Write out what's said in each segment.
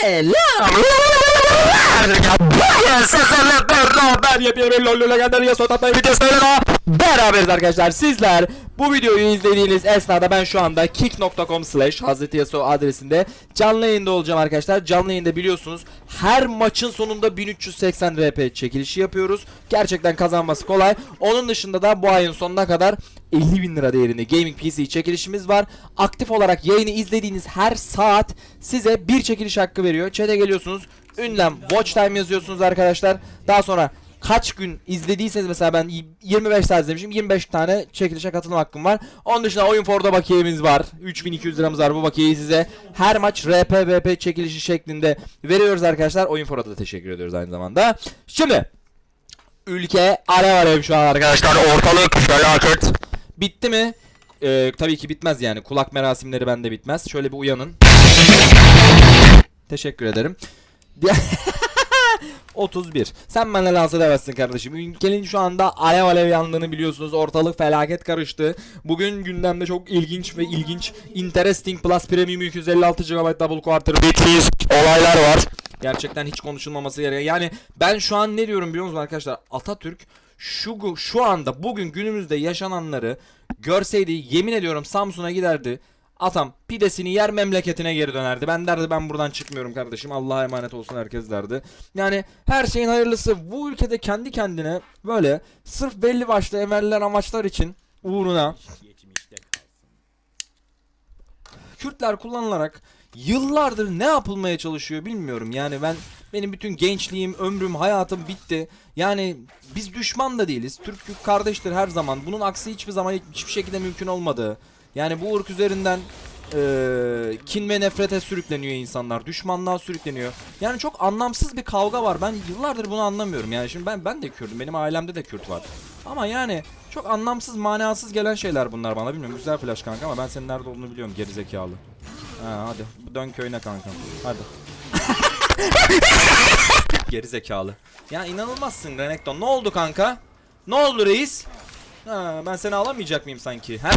Selam. Sizlerle beraber yepyeni LoL Legendary Yasuo Tatlı videosuyla beraberiz arkadaşlar. Sizler bu videoyu izlediğiniz esnada ben şu anda kick.com slash Hazreti Yasuo adresinde canlı yayında olacağım arkadaşlar. Canlı yayında biliyorsunuz her maçın sonunda 1380 RP çekilişi yapıyoruz. Gerçekten kazanması kolay. Onun dışında da bu ayın sonuna kadar 50 bin lira değerinde gaming PC çekilişimiz var. Aktif olarak yayını izlediğiniz her saat size bir çekiliş hakkı veriyor. Chat'e geliyorsunuz. Ünlem watch time yazıyorsunuz arkadaşlar. Daha sonra kaç gün izlediyseniz mesela ben 25 saat izlemişim 25 tane çekilişe katılma hakkım var. Onun dışında oyun forda bakiyemiz var. 3200 liramız var bu bakiyeyi size her maç RP çekilişi şeklinde veriyoruz arkadaşlar. Oyun forda da teşekkür ediyoruz aynı zamanda. Şimdi ülke alev alev şu an arkadaşlar ortalık felaket. Bitti mi? Ee, tabii ki bitmez yani. Kulak merasimleri bende bitmez. Şöyle bir uyanın. Teşekkür ederim. Diğer- 31. Sen bana lans edemezsin kardeşim. Ülkenin şu anda alev alev yandığını biliyorsunuz. Ortalık felaket karıştı. Bugün gündemde çok ilginç ve ilginç Interesting Plus Premium 256 GB Double Quarter Bitches olaylar var. Gerçekten hiç konuşulmaması gereken. Yani ben şu an ne diyorum biliyor musunuz arkadaşlar? Atatürk şu şu anda bugün günümüzde yaşananları görseydi yemin ediyorum Samsun'a giderdi. Atam pidesini yer memleketine geri dönerdi. Ben derdi ben buradan çıkmıyorum kardeşim. Allah'a emanet olsun herkes derdi. Yani her şeyin hayırlısı bu ülkede kendi kendine böyle sırf belli başlı emeller amaçlar için uğruna Kürtler kullanılarak yıllardır ne yapılmaya çalışıyor bilmiyorum. Yani ben benim bütün gençliğim, ömrüm, hayatım bitti. Yani biz düşman da değiliz. Türk Türk kardeştir her zaman. Bunun aksi hiçbir zaman hiçbir şekilde mümkün olmadı. Yani bu ırk üzerinden eee, kin ve nefrete sürükleniyor insanlar. Düşmanlığa sürükleniyor. Yani çok anlamsız bir kavga var. Ben yıllardır bunu anlamıyorum. Yani şimdi ben ben de Kürt'üm. Benim ailemde de Kürt var. Ama yani çok anlamsız, manasız gelen şeyler bunlar bana. Bilmiyorum güzel flash kanka ama ben senin nerede olduğunu biliyorum gerizekalı. Ha hadi dön köyüne kanka. Hadi. Gerizekalı. Ya inanılmazsın Renekton. Ne oldu kanka? Ne oldu reis? Ha, ben seni alamayacak mıyım sanki? Ha?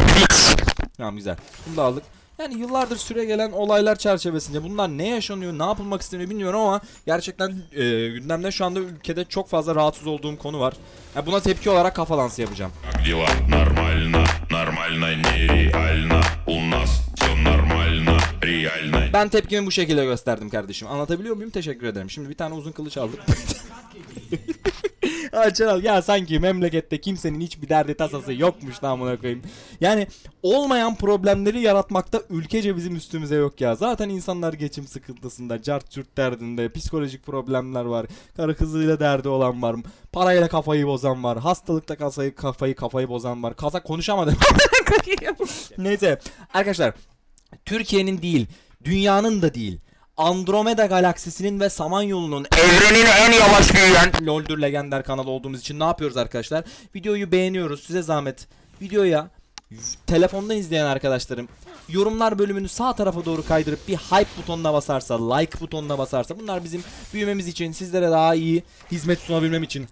Tamam güzel. Bunu da aldık. Yani yıllardır süre gelen olaylar çerçevesinde bunlar ne yaşanıyor, ne yapılmak isteniyor bilmiyorum ama gerçekten e, gündemde şu anda ülkede çok fazla rahatsız olduğum konu var. Ya buna tepki olarak kafa dansı yapacağım. Как дела? Нормально, нормально, нереально У нас все нормально, реально Ben tepkimi bu şekilde gösterdim kardeşim. Anlatabiliyor muyum? Teşekkür ederim. Şimdi bir tane uzun kılıç aldık. Açal ya sanki memlekette kimsenin hiçbir derdi tasası yokmuş namına koyayım. Yani olmayan problemleri yaratmakta ülkece bizim üstümüze yok ya. Zaten insanlar geçim sıkıntısında, cart cürt derdinde, psikolojik problemler var. Karı kızıyla derdi olan var. Parayla kafayı bozan var. Hastalıkta kafayı kafayı kafayı bozan var. Kaza konuşamadım. Neyse arkadaşlar Türkiye'nin değil, dünyanın da değil. Andromeda galaksisinin ve Samanyolu'nun evrenin en yavaş büyüyen LoL'dur Legender kanalı olduğumuz için ne yapıyoruz arkadaşlar? Videoyu beğeniyoruz. Size zahmet. Videoya telefondan izleyen arkadaşlarım yorumlar bölümünü sağ tarafa doğru kaydırıp bir hype butonuna basarsa, like butonuna basarsa bunlar bizim büyümemiz için, sizlere daha iyi hizmet sunabilmem için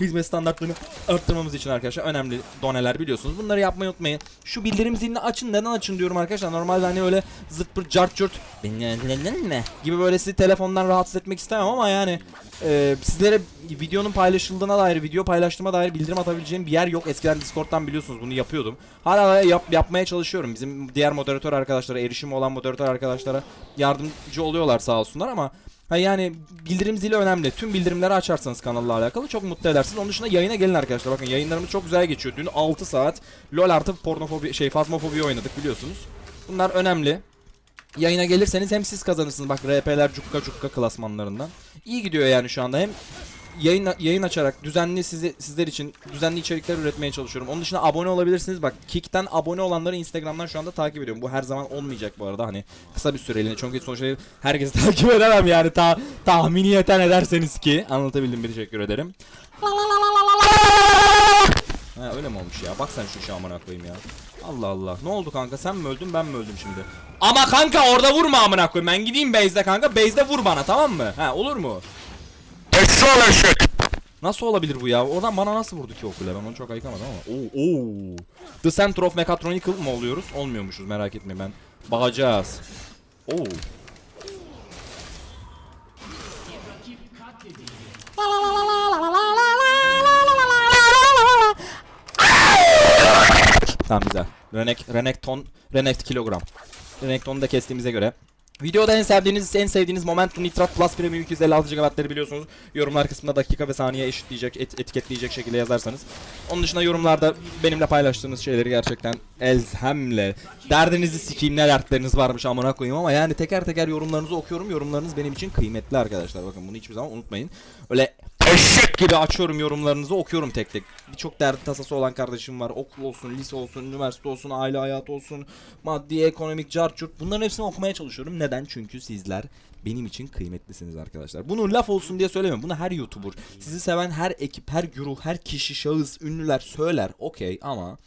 hizmet standartlarını arttırmamız için arkadaşlar önemli doneler biliyorsunuz. Bunları yapmayı unutmayın. Şu bildirim zilini açın. Neden açın diyorum arkadaşlar. Normalde hani öyle zırt pırt cart curt ne gibi böyle sizi telefondan rahatsız etmek istemem ama yani e, sizlere videonun paylaşıldığına dair, video paylaştığıma dair bildirim atabileceğim bir yer yok. Eskiden Discord'dan biliyorsunuz bunu yapıyordum. Hala yap, yapmaya çalışıyorum. Bizim diğer moderatör arkadaşlara, erişimi olan moderatör arkadaşlara yardımcı oluyorlar sağ olsunlar ama Ha yani bildirim zili önemli. Tüm bildirimleri açarsanız kanalla alakalı çok mutlu edersiniz. Onun dışında yayına gelin arkadaşlar. Bakın yayınlarımız çok güzel geçiyor. Dün 6 saat LoL artı pornofobi şey fazmofobi oynadık biliyorsunuz. Bunlar önemli. Yayına gelirseniz hem siz kazanırsınız. Bak RP'ler cukka cukka klasmanlarından. İyi gidiyor yani şu anda. Hem yayın yayın açarak düzenli sizi sizler için düzenli içerikler üretmeye çalışıyorum. Onun dışında abone olabilirsiniz. Bak Kick'ten abone olanları Instagram'dan şu anda takip ediyorum. Bu her zaman olmayacak bu arada. Hani kısa bir süreliğine. Çünkü sonuçta herkesi takip edemem yani. Ta tahminiyeten ederseniz ki anlatabildim bir teşekkür ederim. Ha öyle mi olmuş ya? Bak sen şu işe amına koyayım ya. Allah Allah. Ne oldu kanka? Sen mi öldün ben mi öldüm şimdi? Ama kanka orada vurma amına koyayım. Ben gideyim base'de kanka. Base'de vur bana tamam mı? Ha olur mu? Eksi Nasıl olabilir bu ya? Oradan bana nasıl vurdu ki o kule? Ben onu çok ayıkamadım ama. Oo, oo. The Center of Mechatronical mı oluyoruz? Olmuyormuşuz merak etmeyin ben. Bakacağız. Oo. Tamam güzel. Renek, Renekton, Renekt kilogram. Renektonu da kestiğimize göre. Videoda en sevdiğiniz, en sevdiğiniz Momentum Nitrat Plus Premium 256 GB'ları biliyorsunuz. Yorumlar kısmında dakika ve saniye eşitleyecek, et- etiketleyecek şekilde yazarsanız. Onun dışında yorumlarda benimle paylaştığınız şeyleri gerçekten elzemle derdinizi sikeyim ne dertleriniz varmış amına koyayım ama yani teker teker yorumlarınızı okuyorum. Yorumlarınız benim için kıymetli arkadaşlar. Bakın bunu hiçbir zaman unutmayın. Öyle eşek gibi açıyorum yorumlarınızı okuyorum tek tek. Birçok derdi tasası olan kardeşim var. Okul olsun, lise olsun, üniversite olsun, aile hayatı olsun, maddi, ekonomik, carçurt. Bunların hepsini okumaya çalışıyorum. Neden? Çünkü sizler benim için kıymetlisiniz arkadaşlar. Bunu laf olsun diye söylemiyorum. Bunu her YouTuber, sizi seven her ekip, her güruh, her kişi, şahıs, ünlüler söyler. Okey ama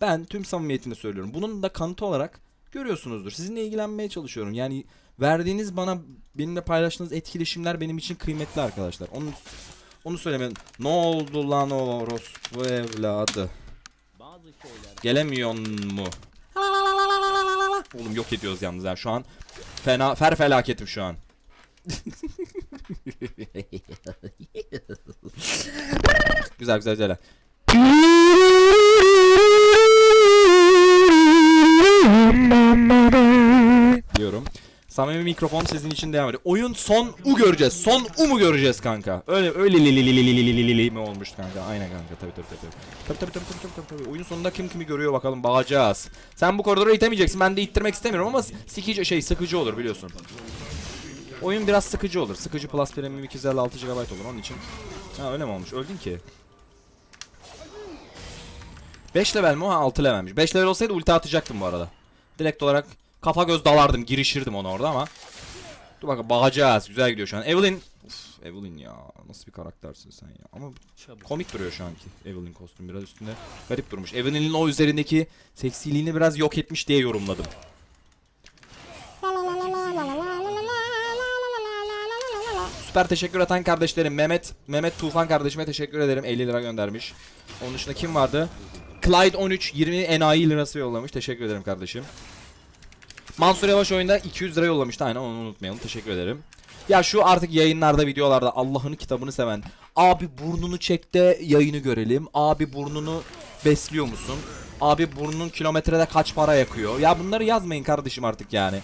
ben tüm samimiyetimle söylüyorum. Bunun da kanıtı olarak görüyorsunuzdur. Sizinle ilgilenmeye çalışıyorum. Yani verdiğiniz bana benimle paylaştığınız etkileşimler benim için kıymetli arkadaşlar. Onu onu söylemedim. Ne oldu lan o orospu evladı? Gelemiyor mu? Oğlum yok ediyoruz yalnız ya şu an. Fena fer felaketim şu an. güzel güzel güzel. diyorum. Samimi mikrofon sizin için devam ediyor. Oyun son U göreceğiz. Son U mu göreceğiz kanka? Öyle öyle li li li li li li li li mi olmuş kanka? Aynen kanka. Tabii tabii tabii. Tabii tabii tabii tabii tabii tabii. Oyun sonunda kim kimi görüyor bakalım bakacağız. Sen bu koridoru itemeyeceksin. Ben de ittirmek istemiyorum ama sikici şey sıkıcı olur biliyorsun. Oyun biraz sıkıcı olur. Sıkıcı Plus Premium 256 GB olur. Onun için Ha öyle mi olmuş? Öldün ki. 5 level mi? Ha 6 levelmiş. 5 level olsaydı ulti atacaktım bu arada. Direkt olarak kafa göz dalardım, girişirdim ona orada ama. Dur bakalım bakacağız. Güzel gidiyor şu an. Evelyn. Uf, Evelyn ya. Nasıl bir karaktersin sen ya. Ama komik duruyor şu anki Evelyn kostüm biraz üstünde. Garip durmuş. Evelyn'in o üzerindeki seksiliğini biraz yok etmiş diye yorumladım. Süper teşekkür atan kardeşlerim Mehmet Mehmet Tufan kardeşime teşekkür ederim 50 lira göndermiş. Onun dışında kim vardı? Clyde 13 20 enayi lirası yollamış. Teşekkür ederim kardeşim. Mansur Yavaş oyunda 200 lira yollamıştı. Aynen onu unutmayalım. Teşekkür ederim. Ya şu artık yayınlarda, videolarda Allah'ın kitabını seven. Abi burnunu çek de yayını görelim. Abi burnunu besliyor musun? Abi burnunun kilometrede kaç para yakıyor? Ya bunları yazmayın kardeşim artık yani.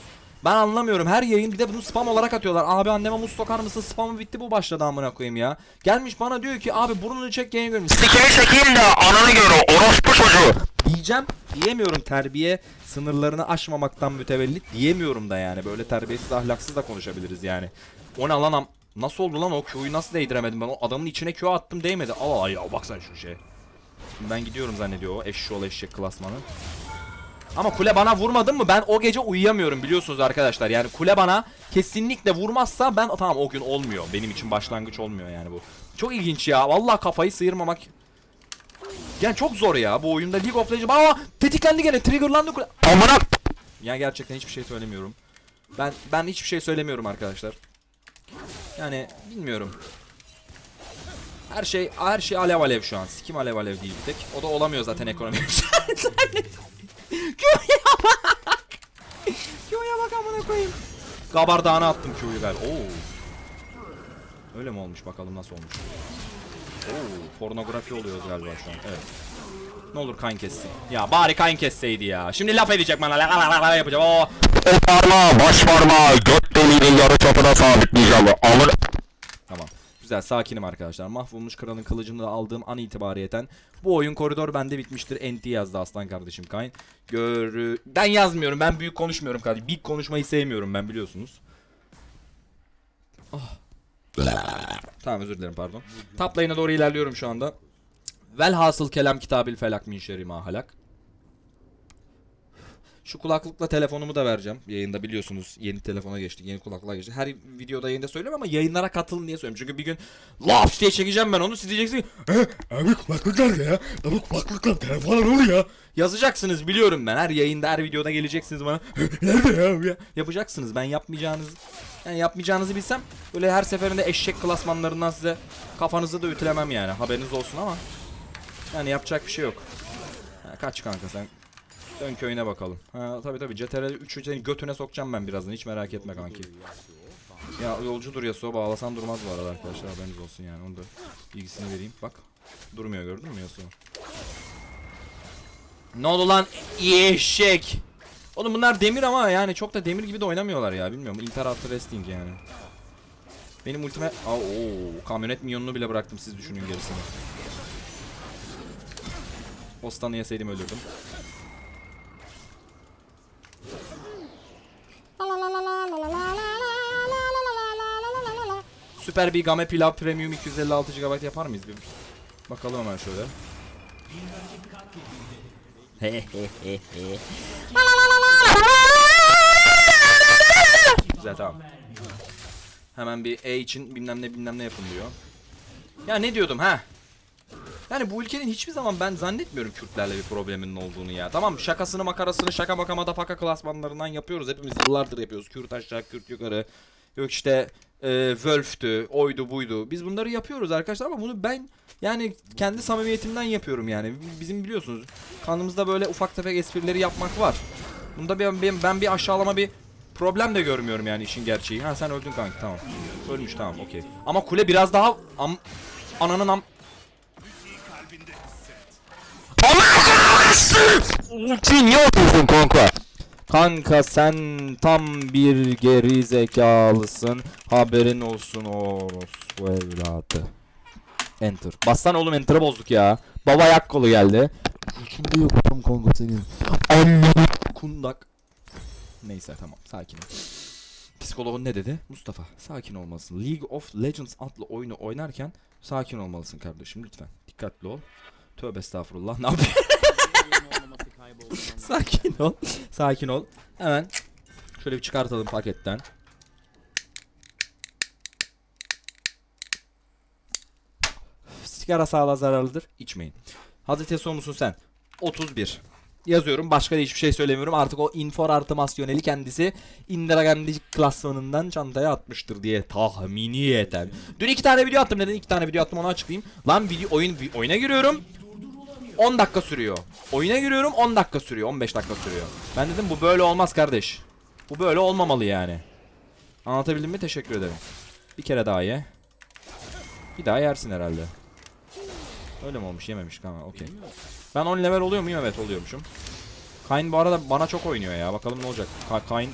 Ben anlamıyorum. Her yayın bir de bunu spam olarak atıyorlar. Abi anneme muz sokar mısın? Spamı bitti bu başladı amına koyayım ya. Gelmiş bana diyor ki abi burnunu çek yayını göreyim. Sikini çekeyim de ananı gör orospu çocuğu. diyeceğim diyemiyorum terbiye sınırlarını aşmamaktan mütevellit diyemiyorum da yani böyle terbiyesiz ahlaksız da konuşabiliriz yani. O ne lan am- nasıl oldu lan o Q'yu nasıl değdiremedim ben o adamın içine Q attım değmedi. Aa ya baksana şu şey. Şimdi ben gidiyorum zannediyor o eşşoğlu eşek klasmanı. Ama kule bana vurmadı mı ben o gece uyuyamıyorum biliyorsunuz arkadaşlar. Yani kule bana kesinlikle vurmazsa ben tamam o gün olmuyor. Benim için başlangıç olmuyor yani bu. Çok ilginç ya. Vallahi kafayı sıyırmamak yani çok zor ya bu oyunda League of Legends. Aa tetiklendi gene triggerlandı kule. Amına Ya gerçekten hiçbir şey söylemiyorum. Ben ben hiçbir şey söylemiyorum arkadaşlar. Yani bilmiyorum. Her şey her şey alev alev şu an. Sikim alev alev değil bir tek. O da olamıyor zaten ekonomi. Q'ya bak. Q'ya bak amına koyayım. Gabardağına attım Q'yu galiba. Oo. Öyle mi olmuş bakalım nasıl olmuş. Oo, pornografi oluyor galiba şu an. Evet. Ne olur kan kessin. Ya bari kan kesseydi ya. Şimdi laf edecek bana. La la la la yapacağım. Oo. o parmağı baş parmağı göt deliğinin yarı çapına sabitleyeceğim. Tamam. Güzel sakinim arkadaşlar. Mahvolmuş kralın kılıcını da aldığım an itibariyeten bu oyun koridor bende bitmiştir. NT yazdı aslan kardeşim Kayn. Görü... Ben yazmıyorum. Ben büyük konuşmuyorum kardeşim. Big konuşmayı sevmiyorum ben biliyorsunuz. Ah. Tamam özür dilerim pardon. Top lane'e doğru ilerliyorum şu anda. Velhasıl kelam kitabil felak min şerri ma halak. Şu kulaklıkla telefonumu da vereceğim. Yayında biliyorsunuz yeni telefona geçtik. Yeni kulaklığa geçtik. Her videoda yayında söylüyorum ama yayınlara katılın diye söylüyorum. Çünkü bir gün laps diye çekeceğim ben onu. Siz diyeceksiniz ki Abi kulaklık nerede ya? Abi kulaklıkla telefona ne ya? yazacaksınız biliyorum ben. Her yayında her videoda geleceksiniz bana. Nerede ya ya? Yapacaksınız. Ben yapmayacağınız yani yapmayacağınızı bilsem böyle her seferinde eşek klasmanlarından size kafanızı da ütülemem yani. Haberiniz olsun ama yani yapacak bir şey yok. Kaç kanka sen. Dön köyüne bakalım. Ha tabii tabii. CTRL 3'ü senin götüne sokacağım ben birazdan. Hiç merak etme kanki. Ya yolcudur Yasuo bağlasan durmaz bu arada arkadaşlar. Haberiniz olsun yani. Onu da bilgisini vereyim. Bak durmuyor gördün mü Yasuo? Ne oldu lan? Eşek Oğlum bunlar demir ama yani çok da demir gibi de oynamıyorlar ya. Bilmiyorum. Inter artı resting yani. Benim ultime Aa, oo, kamyonet minyonunu bile bıraktım. Siz düşünün gerisini. O stun'ı yeseydim ölürdüm Süper bir Game Pilav Premium 256 GB yapar mıyız bir? Bakalım hemen şöyle. Güzel tamam. Hemen bir E için bilmem ne bilmem ne yapın diyor. Ya ne diyordum ha? Yani bu ülkenin hiçbir zaman ben zannetmiyorum Kürtlerle bir probleminin olduğunu ya. Tamam şakasını makarasını şaka maka madafaka klasmanlarından yapıyoruz. Hepimiz yıllardır yapıyoruz. Kürt aşağı Kürt yukarı. Yok işte e, Wölf'tü, oydu buydu. Biz bunları yapıyoruz arkadaşlar ama bunu ben yani kendi samimiyetimden yapıyorum yani. Bizim biliyorsunuz kanımızda böyle ufak tefek esprileri yapmak var. Bunda bir, ben, ben bir aşağılama bir problem de görmüyorum yani işin gerçeği. Ha sen öldün kanka tamam. Ölmüş tamam okey. Ama kule biraz daha am, ananın am, Ulti niye atıyorsun kanka? Kanka sen tam bir geri zekalısın. Haberin olsun orospu evladı. Enter. Bassan oğlum enter'ı bozduk ya. Baba ayak kolu geldi. Şimdi yok tam kanka senin. Anladım. Kundak. Neyse tamam sakin ol. Psikologun ne dedi? Mustafa sakin olmalısın. League of Legends adlı oyunu oynarken sakin olmalısın kardeşim lütfen. Dikkatli ol. Tövbe estağfurullah. Ne yapıyorsun? Sakin ol. Sakin ol. Hemen şöyle bir çıkartalım paketten. Sigara sağlığa zararlıdır. İçmeyin. Hazreti Yasuo musun sen? 31. Yazıyorum. Başka da hiçbir şey söylemiyorum. Artık o infor artimasyoneli kendisi Indira Gandhi klasmanından çantaya atmıştır diye tahminiyeten. Dün iki tane video attım. Neden iki tane video attım onu açıklayayım. Lan video oyun oyuna giriyorum. 10 dakika sürüyor. Oyuna giriyorum 10 dakika sürüyor. 15 dakika sürüyor. Ben dedim bu böyle olmaz kardeş. Bu böyle olmamalı yani. Anlatabildim mi? Teşekkür ederim. Bir kere daha ye. Bir daha yersin herhalde. Öyle mi olmuş? Yememiş kanka. Okey. Ben 10 level oluyor muyum? Evet oluyormuşum. Kayn bu arada bana çok oynuyor ya. Bakalım ne olacak. Ka Kayn.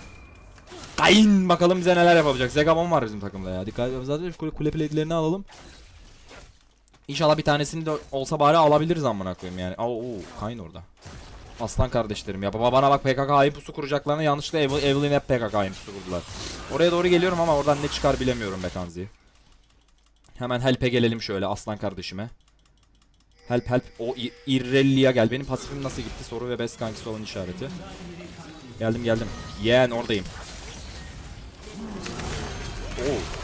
Kayn bakalım bize neler yapabilecek. Zegabon var bizim takımda ya. Dikkat edelim. Zaten kule, kule plate'lerini alalım. İnşallah bir tanesini de olsa bari alabiliriz amına koyayım yani. Aa, Oo, Kayn orada. Aslan kardeşlerim ya. Baba bana bak PKK ayı pusu kuracaklarına yanlışlıkla Ev Evelyn hep PKK ayı pusu kurdular. Oraya doğru geliyorum ama oradan ne çıkar bilemiyorum be Kanzi. Hemen help'e gelelim şöyle aslan kardeşime. Help help. O İ- İrrelli'ye gel. Benim pasifim nasıl gitti? Soru ve best kankisi olan işareti. Geldim geldim. Yeğen oradayım. Oo.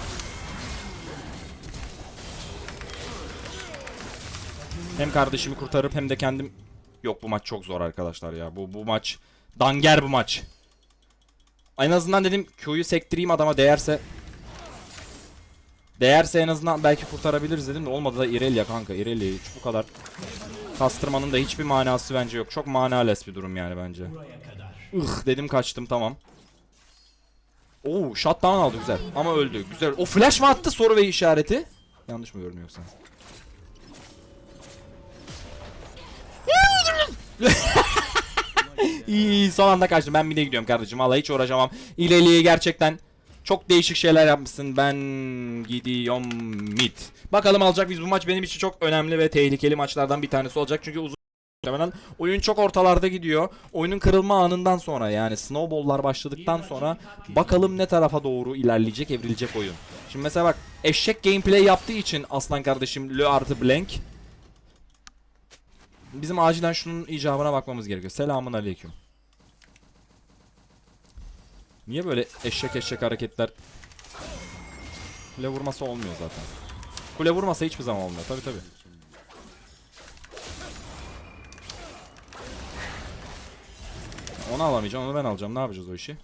Hem kardeşimi kurtarıp hem de kendim... Yok bu maç çok zor arkadaşlar ya. Bu bu maç... Danger bu maç. En azından dedim Q'yu sektireyim adama değerse... Değerse en azından belki kurtarabiliriz dedim de olmadı da Irelia kanka. Irelia hiç bu kadar kastırmanın da hiçbir manası bence yok. Çok manales bir durum yani bence. Ih dedim kaçtım tamam. Oo shutdown aldı güzel ama öldü. Güzel. O flash mı attı soru ve işareti? Yanlış mı görünüyor yoksa? İyi son anda kaçtım. Ben mide gidiyorum kardeşim. Vallahi hiç uğraşamam. İleriye gerçekten çok değişik şeyler yapmışsın. Ben gidiyorum mid. Bakalım alacak biz bu maç benim için çok önemli ve tehlikeli maçlardan bir tanesi olacak. Çünkü uzun muhtemelen oyun çok ortalarda gidiyor. Oyunun kırılma anından sonra yani snowball'lar başladıktan sonra bakalım ne tarafa doğru ilerleyecek, evrilecek oyun. Şimdi mesela bak eşek gameplay yaptığı için aslan kardeşim Le artı blank Bizim acilen şunun icabına bakmamız gerekiyor. Selamun aleyküm. Niye böyle eşek eşek hareketler? Kule vurması olmuyor zaten. Kule vurmasa hiçbir zaman olmuyor. Tabi tabi. Onu alamayacağım, onu ben alacağım. Ne yapacağız o işi?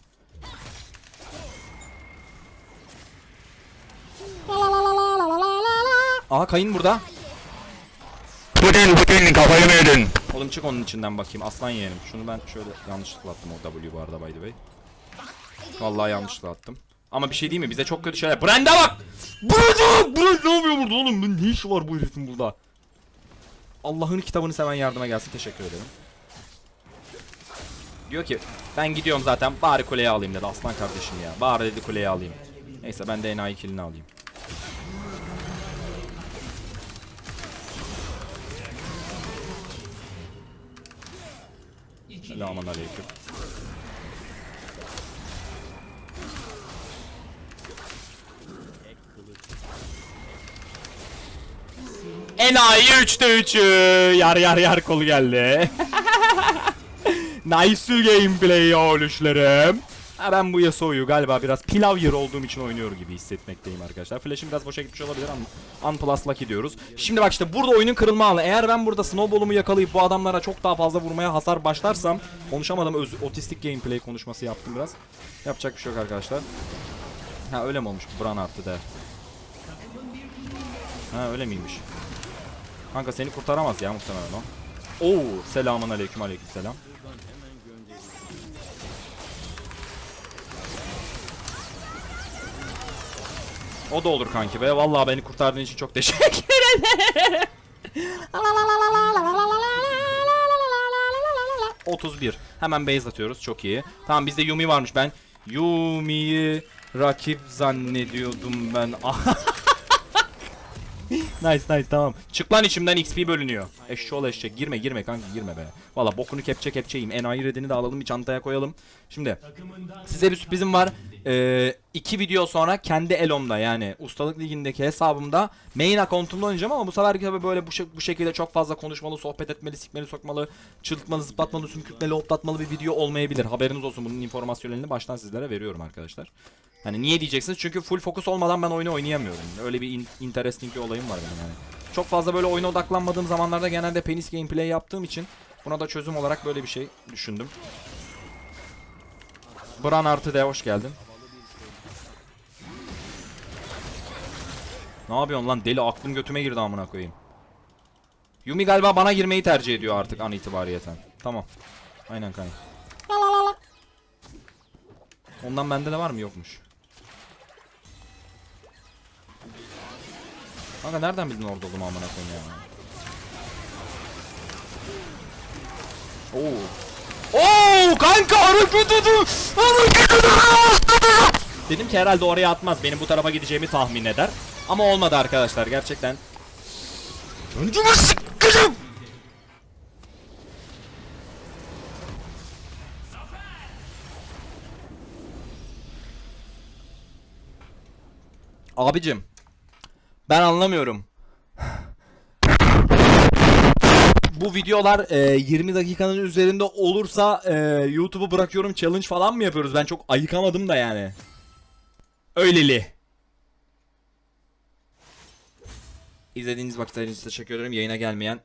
Aha kayın burada. Putin Putin kafayı mı yedin? Oğlum çık onun içinden bakayım. Aslan yeğenim. Şunu ben şöyle yanlışlıkla attım o W bu arada by the way. Vallahi yanlışlıkla attım. Ama bir şey değil mi? Bize çok kötü şeyler. Brand'e bak! Brand'e bak! Brand ne yapıyor burada oğlum? Ne işi var bu herifin burada? Allah'ın kitabını seven yardıma gelsin. Teşekkür ederim. Diyor ki ben gidiyorum zaten bari kuleye alayım dedi aslan kardeşim ya. Bari dedi kuleye alayım. Neyse ben de enayi kilini alayım. Selamun aleyküm. Enayi 3'te 3'ü. Yar yar yar kolu geldi. nice gameplay oluşlarım. Ha ben bu Yasuo'yu galiba biraz pilav yer olduğum için oynuyor gibi hissetmekteyim arkadaşlar. Flash'im biraz boşa gitmiş olabilir ama Unplus Lucky diyoruz. Şimdi bak işte burada oyunun kırılma anı. Eğer ben burada snowball'umu yakalayıp bu adamlara çok daha fazla vurmaya hasar başlarsam konuşamadım. Öz otistik gameplay konuşması yaptım biraz. Yapacak bir şey yok arkadaşlar. Ha öyle mi olmuş? Bran arttı der. Ha öyle miymiş? Kanka seni kurtaramaz ya muhtemelen o. Oo, selamun aleyküm aleyküm selam. O da olur kanki be. Vallahi beni kurtardığın için çok teşekkür ederim. 31. Hemen base atıyoruz. Çok iyi. Tamam bizde Yumi varmış. Ben Yumi'yi rakip zannediyordum ben. nice nice tamam. Çık lan içimden XP bölünüyor. Eşşoğlu eşek. Girme girme kanka girme be. Valla bokunu kepçe kepçeyim. Enayi redini de alalım bir çantaya koyalım. Şimdi size bir sürprizim var. Ee, iki video sonra kendi Elom'da yani ustalık ligindeki hesabımda main account'umda oynayacağım ama bu sefer tabii böyle bu, bu şekilde çok fazla konuşmalı, sohbet etmeli, sikmeli, sokmalı, çıldırtmalı, zıplatmalı, sümkürtmeli, hoplatmalı bir video olmayabilir. Haberiniz olsun bunun informasyonunu baştan sizlere veriyorum arkadaşlar. Hani niye diyeceksiniz? Çünkü full fokus olmadan ben oyunu oynayamıyorum. Öyle bir in- interesting bir olayım var benim yani. Çok fazla böyle oyuna odaklanmadığım zamanlarda genelde penis gameplay yaptığım için buna da çözüm olarak böyle bir şey düşündüm. Bran artı D hoş geldin. Ne yapıyorsun lan deli aklım götüme girdi amına koyayım. Yumi galiba bana girmeyi tercih ediyor artık an itibariyeten. Tamam. Aynen kanka. Ondan bende de var mı yokmuş. Kanka nereden bildin orada olduğumu amına koyayım ya. Oo. Oo kanka hareket ediyor. Hareket ediyor. Dedim ki herhalde oraya atmaz. Benim bu tarafa gideceğimi tahmin eder. Ama olmadı arkadaşlar gerçekten. Öncümü sıkacağım. Abicim. Ben anlamıyorum. Bu videolar e, 20 dakikanın üzerinde olursa e, YouTube'u bırakıyorum challenge falan mı yapıyoruz? Ben çok ayıkamadım da yani. Öyleli. İzlediğiniz vakitleriniz için teşekkür ederim. Yayına gelmeyen